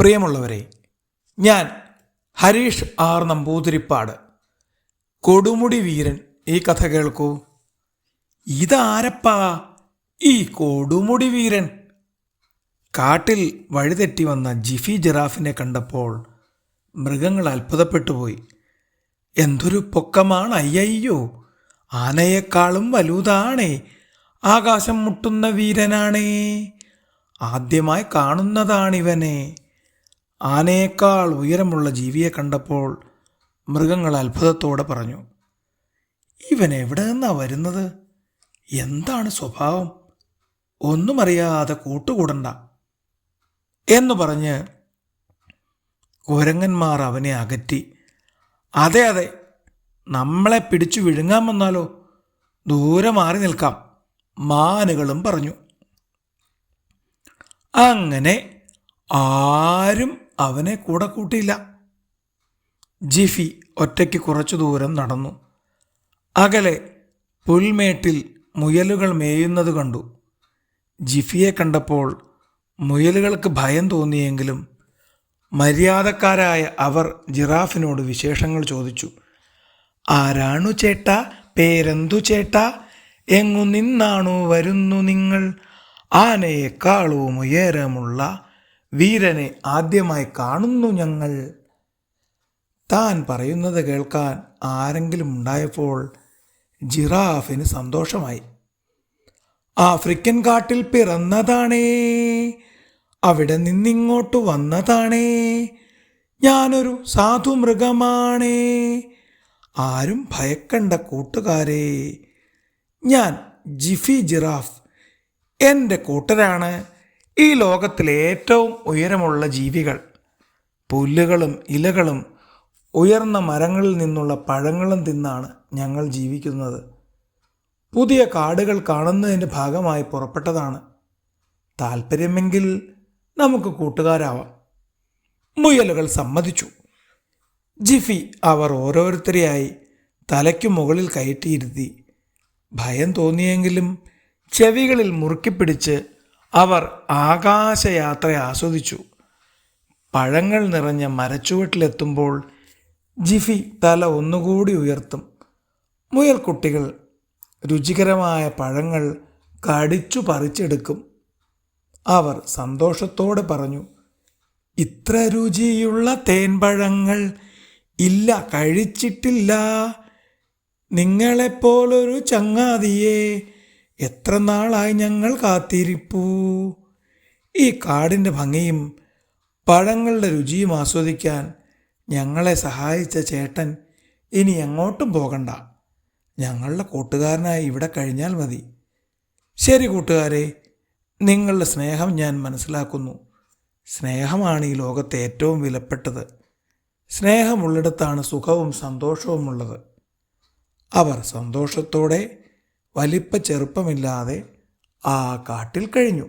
പ്രിയമുള്ളവരെ ഞാൻ ഹരീഷ് ആർ നമ്പൂതിരിപ്പാട്. കൊടുമുടി വീരൻ ഈ കഥ കേൾക്കൂ. ഇതാരപ്പാ ഈ കൊടുമുടി വീരൻ? കാട്ടിൽ വഴിതെറ്റി വന്ന ജിഫി ജിറാഫിനെ കണ്ടപ്പോൾ മൃഗങ്ങൾ അത്ഭുതപ്പെട്ടുപോയി എന്തൊരു പൊക്കമാണ് അയ്യയ്യോ ആനയെക്കാളും വലുതാണേ ആകാശം മുട്ടുന്ന വീരനാണേ ആദ്യമായി കാണുന്നതാണിവനെ. ആനയേക്കാൾ ഉയരമുള്ള ജീവിയെ കണ്ടപ്പോൾ മൃഗങ്ങൾ അത്ഭുതത്തോടെ പറഞ്ഞു ഇവൻ എവിടെ നിന്നാ വരുന്നത്? എന്താണ് സ്വഭാവം? ഒന്നും അറിയാതെ കൂട്ടുകൂടണ്ട എന്നു പറഞ്ഞ് കുരങ്ങന്മാർ അവനെ അകറ്റി അതെ അതെ നമ്മളെ പിടിച്ചു വിഴുങ്ങാൻ വന്നാലോ? ദൂരെ മാറി നിൽക്കാം മാനുകളും പറഞ്ഞു. അങ്ങനെ ആരും അവനെ കൂടെ കൂട്ടിയില്ല. ജിഫി ഒറ്റയ്ക്ക് കുറച്ചു ദൂരം നടന്നു. അകലെ പുൽമേട്ടിൽ മുയലുകൾ മേയുന്നത് കണ്ടു. ജിഫിയെ കണ്ടപ്പോൾ മുയലുകൾക്ക് ഭയം തോന്നിയെങ്കിലും മര്യാദക്കാരായ അവർ ജിറാഫിനോട് വിശേഷങ്ങൾ ചോദിച്ചു. ആരാണു ചേട്ട? പേരെന്തു ചേട്ട? എങ്ങു നിന്നാണു വരുന്നു നിങ്ങൾ? ആനയെക്കാളും ഉയരമുള്ള വീരനെ ആദ്യമായി കാണുന്നു ഞങ്ങൾ. താൻ പറയുന്നത് കേൾക്കാൻ ആരെങ്കിലും ഉണ്ടായപ്പോൾ ജിറാഫിന് സന്തോഷമായി. ആഫ്രിക്കൻ കാട്ടിൽ പിറന്നതാണേ. അവിടെ നിന്നിങ്ങോട്ട് വന്നതാണേ. ഞാനൊരു സാധു മൃഗമാണേ ആരും ഭയക്കണ്ട കൂട്ടുകാരെ. ഞാൻ ജിഫി ജിറാഫ്. എന്റെ കൂട്ടരാണ്. ഈ ലോകത്തിലെ ഏറ്റവും ഉയരമുള്ള ജീവികൾ പുല്ലുകളും ഇലകളും ഉയർന്ന മരങ്ങളിൽ നിന്നുള്ള പഴങ്ങളും തിന്നാണ് ഞങ്ങൾ ജീവിക്കുന്നത്. പുതിയ കാടുകൾ കാണുന്നതിന്റെ ഭാഗമായി പുറപ്പെട്ടതാണ്. താല്പര്യമെങ്കിൽ നമുക്ക് കൂട്ടുകാരാവാം. മുയലുകൾ സമ്മതിച്ചു. ജിഫി അവർ ഓരോരുത്തരെയായി തലയ്ക്കു മുകളിൽ കയറ്റിയിരുത്തി. ഭയം തോന്നിയെങ്കിലും ചെവികളിൽ മുറുക്കിപ്പിടിച്ച് അവർ ആകാശയാത്ര ആസ്വദിച്ചു. പഴങ്ങൾ നിറഞ്ഞ മരച്ചുവട്ടിലെത്തുമ്പോൾ ജിഫി തല ഒന്നുകൂടി ഉയർത്തും. മുയൽക്കുട്ടികൾ രുചികരമായ പഴങ്ങൾ കടിച്ചു പറിച്ചെടുക്കും. അവർ സന്തോഷത്തോടെ പറഞ്ഞു ഇത്ര രുചിയുള്ള തേൻപഴങ്ങൾ ഇല്ല കഴിച്ചിട്ടില്ല. നിങ്ങളെപ്പോലൊരു ചങ്ങാതിയെ എത്ര നാളായി ഞങ്ങൾ കാത്തിരിപ്പൂ? ഈ കാടിന്റെ ഭംഗിയും പഴങ്ങളുടെ രുചിയും ആസ്വദിക്കാൻ ഞങ്ങളെ സഹായിച്ച ചേട്ടൻ ഇനി എങ്ങോട്ടും പോകണ്ട. ഞങ്ങളുടെ കൂട്ടുകാരനായി ഇവിടെ കഴിഞ്ഞാൽ മതി. ശരി കൂട്ടുകാരെ നിങ്ങളുടെ സ്നേഹം ഞാൻ മനസ്സിലാക്കുന്നു. സ്നേഹമാണ് ഈ ലോകത്തെ ഏറ്റവും വിലപ്പെട്ടത്. സ്നേഹമുള്ളിടത്താണ് സുഖവും സന്തോഷവും ഉള്ളത് അവർ സന്തോഷത്തോടെ വലിപ്പ ചെറുപ്പമില്ലാതെ ആ കാട്ടിൽ കഴിഞ്ഞു.